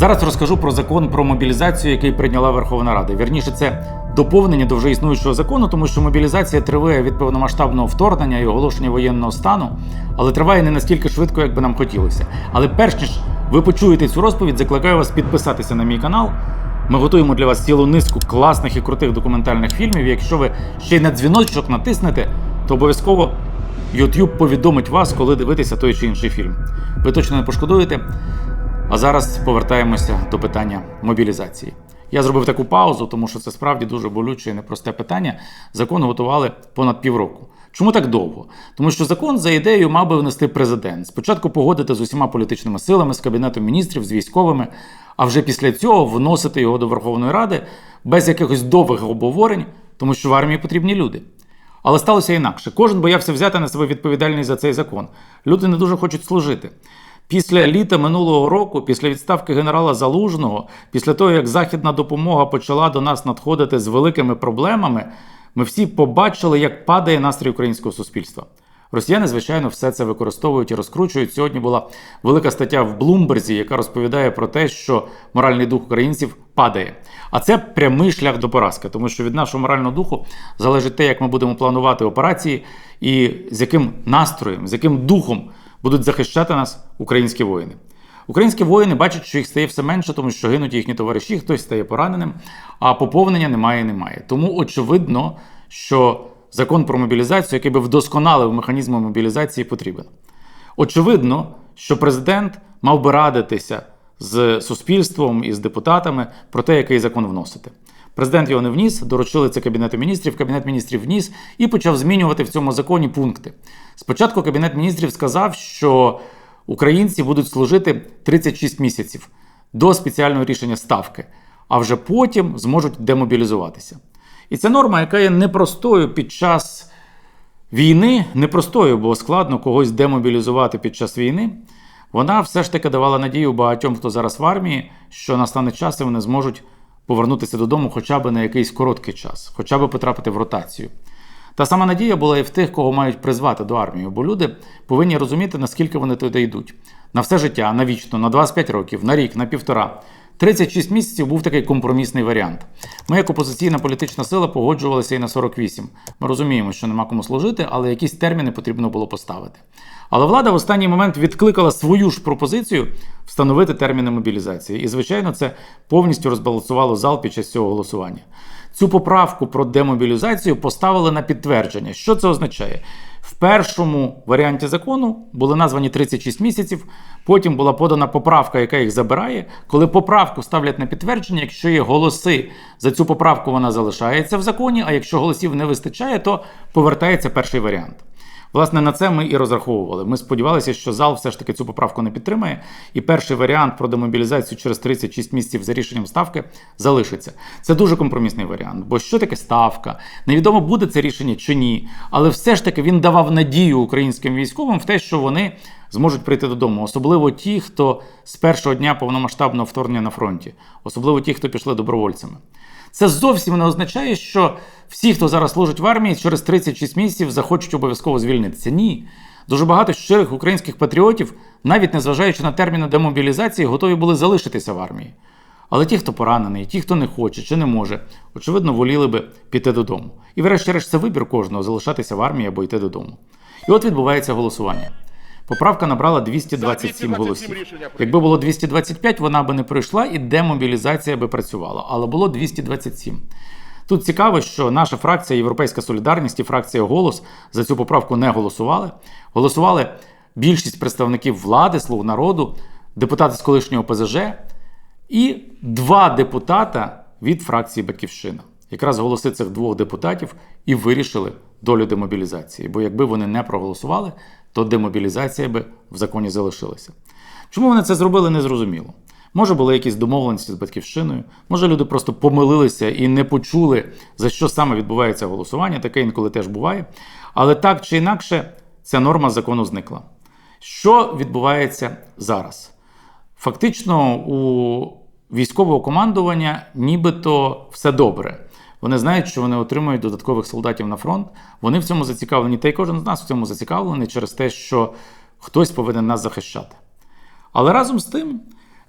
Зараз розкажу про закон про мобілізацію, який прийняла Верховна Рада. Вірніше, це доповнення до вже існуючого закону, тому що мобілізація триває від повномасштабного вторгнення і оголошення воєнного стану, але триває не настільки швидко, як би нам хотілося. Але перш ніж ви почуєте цю розповідь, закликаю вас підписатися на мій канал. Ми готуємо для вас цілу низку класних і крутих документальних фільмів. Якщо ви ще й на дзвіночок натиснете, то обов'язково YouTube повідомить вас, коли дивитися той чи інший фільм. Ви точно не пошкодуєте. А зараз повертаємося до питання мобілізації. Я зробив таку паузу, тому що це справді дуже болюче і непросте питання. Закон готували понад півроку. Чому так довго? Тому що закон за ідеєю мав би внести президент. Спочатку погодити з усіма політичними силами, з кабінетом міністрів, з військовими, а вже після цього вносити його до Верховної Ради без якихось довгих обговорень, тому що в армії потрібні люди. Але сталося інакше. Кожен боявся взяти на себе відповідальність за цей закон. Люди не дуже хочуть служити. Після літа минулого року, після відставки генерала Залужного, після того, як західна допомога почала до нас надходити з великими проблемами, ми всі побачили, як падає настрій українського суспільства. Росіяни, звичайно, все це використовують і розкручують. Сьогодні була велика стаття в Блумберзі, яка розповідає про те, що моральний дух українців падає. А це прямий шлях до поразки, тому що від нашого морального духу залежить те, як ми будемо планувати операції, і з яким настроєм, з яким духом будуть захищати нас українські воїни. Українські воїни бачать, що їх стає все менше, тому що гинуть їхні товариші, хтось стає пораненим, а поповнення немає і немає. Тому очевидно, що закон про мобілізацію, який би вдосконалив механізми мобілізації, потрібен. Очевидно, що президент мав би радитися з суспільством і з депутатами про те, який закон вносити. Президент його не вніс, доручили це Кабінету міністрів, Кабінет міністрів вніс і почав змінювати в цьому законі пункти. Спочатку Кабінет міністрів сказав, що українці будуть служити 36 місяців до спеціального рішення ставки, а вже потім зможуть демобілізуватися. І це норма, яка є непростою під час війни, непростою, бо складно когось демобілізувати під час війни. Вона все ж таки давала надію багатьом, хто зараз в армії, що настане час і вони зможуть повернутися додому хоча б на якийсь короткий час, хоча б потрапити в ротацію. Та сама надія була і в тих, кого мають призвати до армії, бо люди повинні розуміти, наскільки вони туди йдуть. На все життя, навічно, на 25 років, на рік, на півтора. 36 місяців був такий компромісний варіант. Ми, як опозиційна політична сила, погоджувалися і на 48. Ми розуміємо, що нема кому служити, але якісь терміни потрібно було поставити. Але влада в останній момент відкликала свою ж пропозицію встановити терміни мобілізації. І, звичайно, це повністю розбалансувало зал під час цього голосування. Цю поправку про демобілізацію поставили на підтвердження. Що це означає? В першому варіанті закону були названі 36 місяців. Потім була подана поправка, яка їх забирає. Коли поправку ставлять на підтвердження, якщо є голоси за цю поправку, вона залишається в законі. А якщо голосів не вистачає, то повертається перший варіант. Власне, на це ми і розраховували. Ми сподівалися, що зал все ж таки цю поправку не підтримає, і перший варіант про демобілізацію через 36 місяців за рішенням ставки залишиться. Це дуже компромісний варіант. Бо що таке ставка? Невідомо буде це рішення чи ні. Але все ж таки він давав надію українським військовим в те, що вони зможуть прийти додому, особливо ті, хто з першого дня повномасштабного вторгнення на фронті, особливо ті, хто пішли добровольцями. Це зовсім не означає, що всі, хто зараз служить в армії, через 36 місяців захочуть обов'язково звільнитися. Ні. Дуже багато щирих українських патріотів, навіть незважаючи на терміни демобілізації, готові були залишитися в армії. Але ті, хто поранений, ті, хто не хоче чи не може, очевидно, воліли би піти додому. І, врешті-решт, це вибір кожного залишатися в армії або йти додому. І от відбувається голосування. Поправка набрала 227 голосів. Якби було 225, вона би не пройшла і демобілізація би працювала. Але було 227. Тут цікаво, що наша фракція Європейська Солідарність і фракція Голос за цю поправку не голосували. Голосували більшість представників влади, слуг народу, депутати з колишнього ПЗЖ і два депутата від фракції Батьківщина. Якраз голоси цих двох депутатів і вирішили долю демобілізації. Бо якби вони не проголосували, то демобілізація би в законі залишилася. Чому вони це зробили, незрозуміло. Може, були якісь домовленості з батьківщиною, може, люди просто помилилися і не почули, за що саме відбувається голосування. Таке інколи теж буває. Але так чи інакше, ця норма закону зникла. Що відбувається зараз? Фактично, у військового командування нібито все добре. Вони знають, що вони отримують додаткових солдатів на фронт. Вони в цьому зацікавлені, та й кожен з нас в цьому зацікавлений через те, що хтось повинен нас захищати. Але разом з тим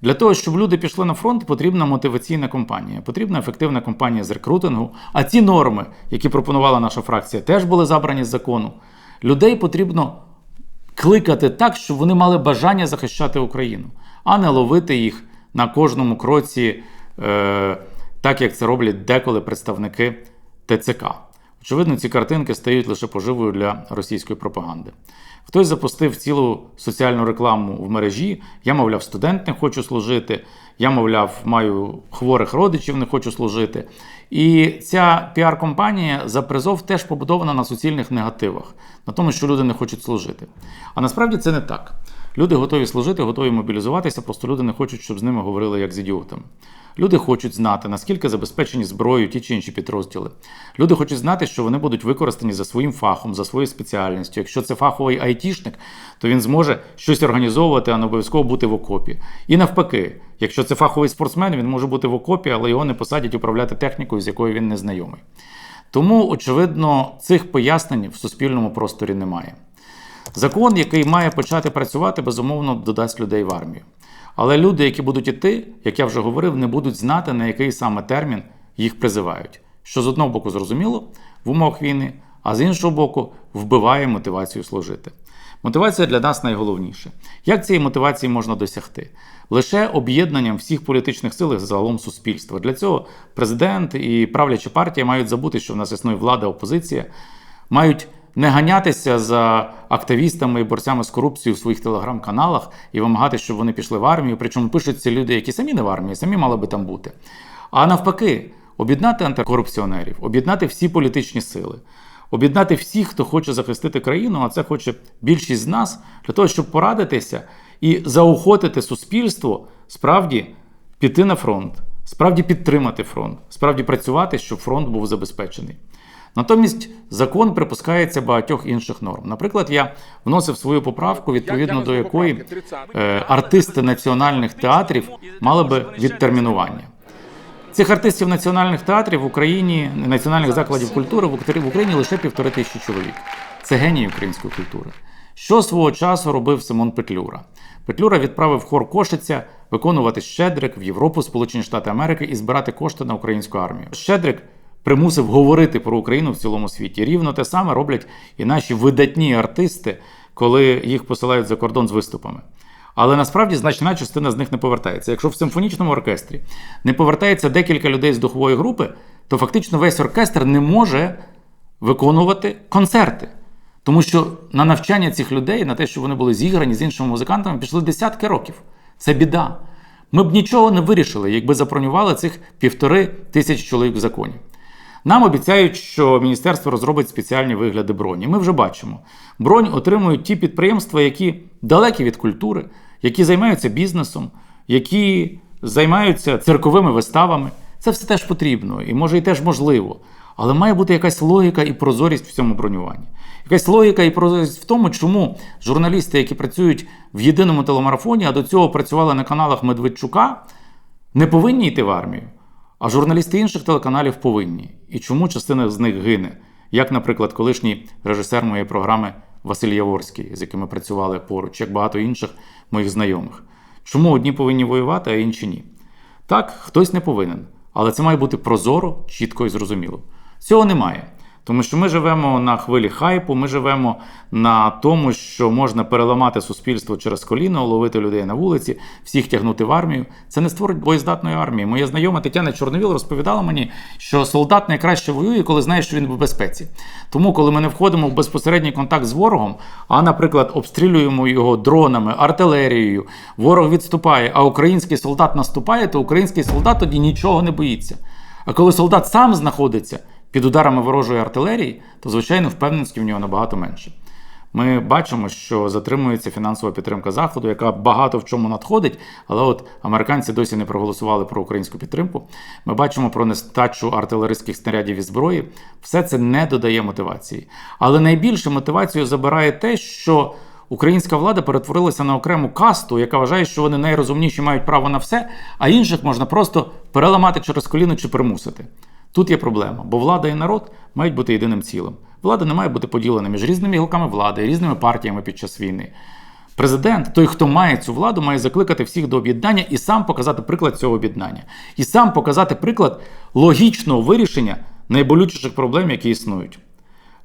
Для того, щоб люди пішли на фронт, потрібна мотиваційна кампанія, потрібна ефективна кампанія з рекрутингу. А ті норми, які пропонувала наша фракція, теж були забрані з закону. Людей потрібно кликати так, щоб вони мали бажання захищати Україну, а не ловити їх на кожному кроці, е, так як це роблять деколи представники ТЦК. Очевидно, ці картинки стають лише поживою для російської пропаганди. Хтось запустив цілу соціальну рекламу в мережі. Я, мовляв, студент не хочу служити. Я, мовляв, маю хворих родичів, не хочу служити. І ця піар-компанія за призов теж побудована на суцільних негативах, на тому, що люди не хочуть служити. А насправді це не так. Люди готові служити, готові мобілізуватися, просто люди не хочуть, щоб з ними говорили як з ідіотами. Люди хочуть знати, наскільки забезпечені зброєю ті чи інші підрозділи. Люди хочуть знати, що вони будуть використані за своїм фахом, за своєю спеціальністю. Якщо це фаховий айтішник, то він зможе щось організовувати, а не обов'язково бути в окопі. І навпаки, якщо це фаховий спортсмен, він може бути в окопі, але його не посадять управляти технікою, з якою він не знайомий. Тому, очевидно, цих пояснень в суспільному просторі немає. Закон, який має почати працювати, безумовно, додасть людей в армію. Але люди, які будуть іти, як я вже говорив, не будуть знати, на який саме термін їх призивають. Що з одного боку зрозуміло в умовах війни, а з іншого боку, вбиває мотивацію служити. Мотивація для нас найголовніше. Як цієї мотивації можна досягти? Лише об'єднанням всіх політичних сил і загалом суспільства. Для цього президент і правляча партія мають забути, що в нас існує влада, опозиція, мають не ганятися за активістами і борцями з корупцією в своїх телеграм-каналах і вимагати, щоб вони пішли в армію. Причому пишуть ці люди, які самі не в армії, самі мали би там бути. А навпаки, об'єднати антикорупціонерів, об'єднати всі політичні сили, об'єднати всіх, хто хоче захистити країну, а це хоче більшість з нас, для того, щоб порадитися і заохотити суспільство справді піти на фронт, справді підтримати фронт, справді працювати, щоб фронт був забезпечений. Натомість закон припускається багатьох інших норм. Наприклад, я вносив свою поправку, відповідно до якої е, артисти національних театрів мали би відтермінування. Цих артистів національних театрів в Україні, національних закладів культури в Укра- Україні лише півтори тисячі чоловік. Це генії української культури. Що свого часу робив Симон Петлюра? Петлюра відправив хор Кошиця виконувати Щедрик в Європу, Сполучені Штати Америки і збирати кошти на українську армію. Щедрик примусив говорити про Україну в цілому світі. Рівно те саме роблять і наші видатні артисти, коли їх посилають за кордон з виступами. Але насправді значна частина з них не повертається. Якщо в симфонічному оркестрі не повертається декілька людей з духової групи, то фактично весь оркестр не може виконувати концерти. Тому що на навчання цих людей, на те, що вони були зіграні з іншими музикантами, пішли десятки років. Це біда. Ми б нічого не вирішили, якби забронювали цих півтори тисяч чоловік в законі. Нам обіцяють, що міністерство розробить спеціальні вигляди броні. Ми вже бачимо. Бронь отримують ті підприємства, які далекі від культури, які займаються бізнесом, які займаються цирковими виставами. Це все теж потрібно і може і теж можливо. Але має бути якась логіка і прозорість в цьому бронюванні. Якась логіка і прозорість в тому, чому журналісти, які працюють в єдиному телемарафоні, а до цього працювали на каналах Медведчука, не повинні йти в армію. А журналісти інших телеканалів повинні. І чому частина з них гине? Як, наприклад, колишній режисер моєї програми Василь Яворський, з яким ми працювали поруч, як багато інших моїх знайомих. Чому одні повинні воювати, а інші ні? Так, хтось не повинен, але це має бути прозоро, чітко і зрозуміло. Цього немає. Тому що ми живемо на хвилі хайпу, ми живемо на тому, що можна переламати суспільство через коліно, ловити людей на вулиці, всіх тягнути в армію. Це не створить боєздатної армії. Моя знайома Тетяна Чорновіл розповідала мені, що солдат найкраще воює, коли знає, що він в безпеці. Тому, коли ми не входимо в безпосередній контакт з ворогом, а, наприклад, обстрілюємо його дронами, артилерією, ворог відступає, а український солдат наступає, то український солдат тоді нічого не боїться. А коли солдат сам знаходиться під ударами ворожої артилерії, то, звичайно, впевненості в нього набагато менше. Ми бачимо, що затримується фінансова підтримка Заходу, яка багато в чому надходить, але от американці досі не проголосували про українську підтримку. Ми бачимо про нестачу артилерійських снарядів і зброї. Все це не додає мотивації. Але найбільше мотивацію забирає те, що українська влада перетворилася на окрему касту, яка вважає, що вони найрозумніші мають право на все, а інших можна просто переламати через коліно чи примусити. Тут є проблема, бо влада і народ мають бути єдиним цілим. Влада не має бути поділена між різними гілками влади, різними партіями під час війни. Президент, той, хто має цю владу, має закликати всіх до об'єднання і сам показати приклад цього об'єднання, і сам показати приклад логічного вирішення найболючіших проблем, які існують.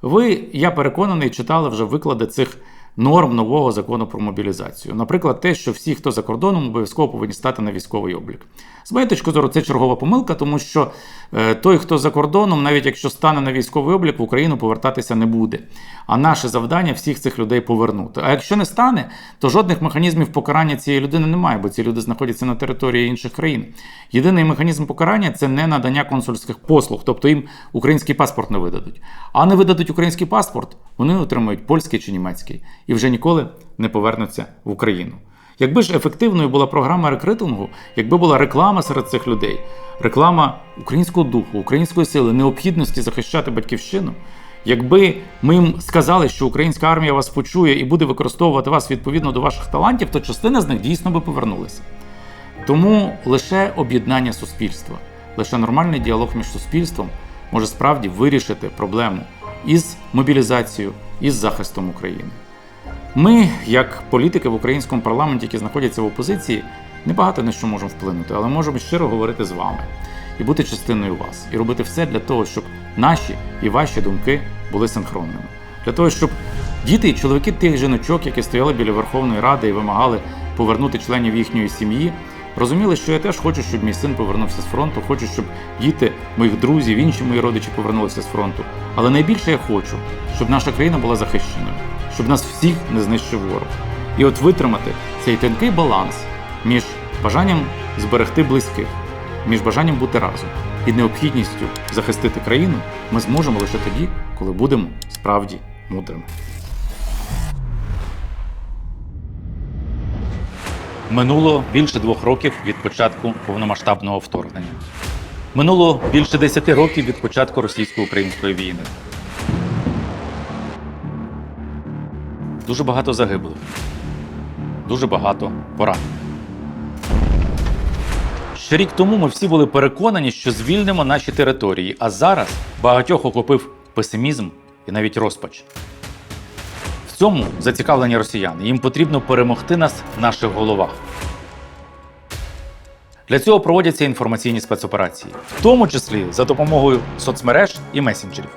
Ви, я переконаний, читали вже виклади цих норм нового закону про мобілізацію. Наприклад, те, що всі, хто за кордоном, обов'язково повинні стати на військовий облік. З моєї точки зору, це чергова помилка, тому що е, той, хто за кордоном, навіть якщо стане на військовий облік, в Україну повертатися не буде. А наше завдання всіх цих людей повернути. А якщо не стане, то жодних механізмів покарання цієї людини немає, бо ці люди знаходяться на території інших країн. Єдиний механізм покарання це не надання консульських послуг, тобто їм український паспорт не видадуть. А не видадуть український паспорт, вони отримують польський чи німецький і вже ніколи не повернуться в Україну. Якби ж ефективною була програма рекрутингу, якби була реклама серед цих людей, реклама українського духу, української сили, необхідності захищати батьківщину, якби ми їм сказали, що українська армія вас почує і буде використовувати вас відповідно до ваших талантів, то частина з них дійсно би повернулася. Тому лише об'єднання суспільства, лише нормальний діалог між суспільством може справді вирішити проблему із мобілізацією, із захистом України. Ми, як політики в українському парламенті, які знаходяться в опозиції, небагато на що можемо вплинути, але можемо щиро говорити з вами і бути частиною вас, і робити все для того, щоб наші і ваші думки були синхронними. Для того, щоб діти і чоловіки тих жіночок, які стояли біля Верховної Ради і вимагали повернути членів їхньої сім'ї, розуміли, що я теж хочу, щоб мій син повернувся з фронту, хочу, щоб діти моїх друзів, інші мої родичі повернулися з фронту. Але найбільше я хочу, щоб наша країна була захищеною, щоб нас всіх не знищив ворог. І от витримати цей тонкий баланс між бажанням зберегти близьких, між бажанням бути разом і необхідністю захистити країну, ми зможемо лише тоді, коли будемо справді мудрими. Минуло більше двох років від початку повномасштабного вторгнення. Минуло більше десяти років від початку російсько-української війни. Дуже багато загиблих, дуже багато поранених. Ще рік тому ми всі були переконані, що звільнимо наші території, а зараз багатьох охопив песимізм і навіть розпач. В цьому зацікавлені росіяни. Їм потрібно перемогти нас в наших головах. Для цього проводяться інформаційні спецоперації, в тому числі за допомогою соцмереж і месенджерів.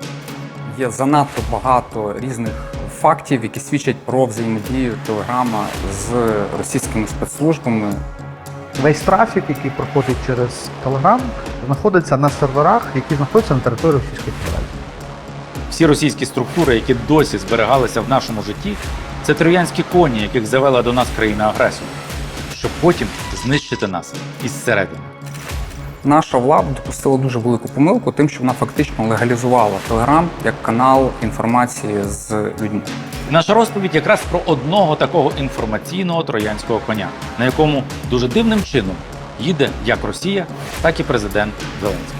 Є занадто багато різних фактів, які свідчать про взаємодію Телеграма з російськими спецслужбами. Весь трафік, який проходить через Telegram, знаходиться на серверах, які знаходяться на території Російської Федерації. Всі російські структури, які досі зберігалися в нашому житті, це троянські коні, яких завела до нас країна-агресор, щоб потім знищити нас із середини. Наша влада допустила дуже велику помилку, тим, що вона фактично легалізувала Телеграм як канал інформації з людьми. Наша розповідь якраз про одного такого інформаційного троянського коня, на якому дуже дивним чином їде як Росія, так і президент Зеленський.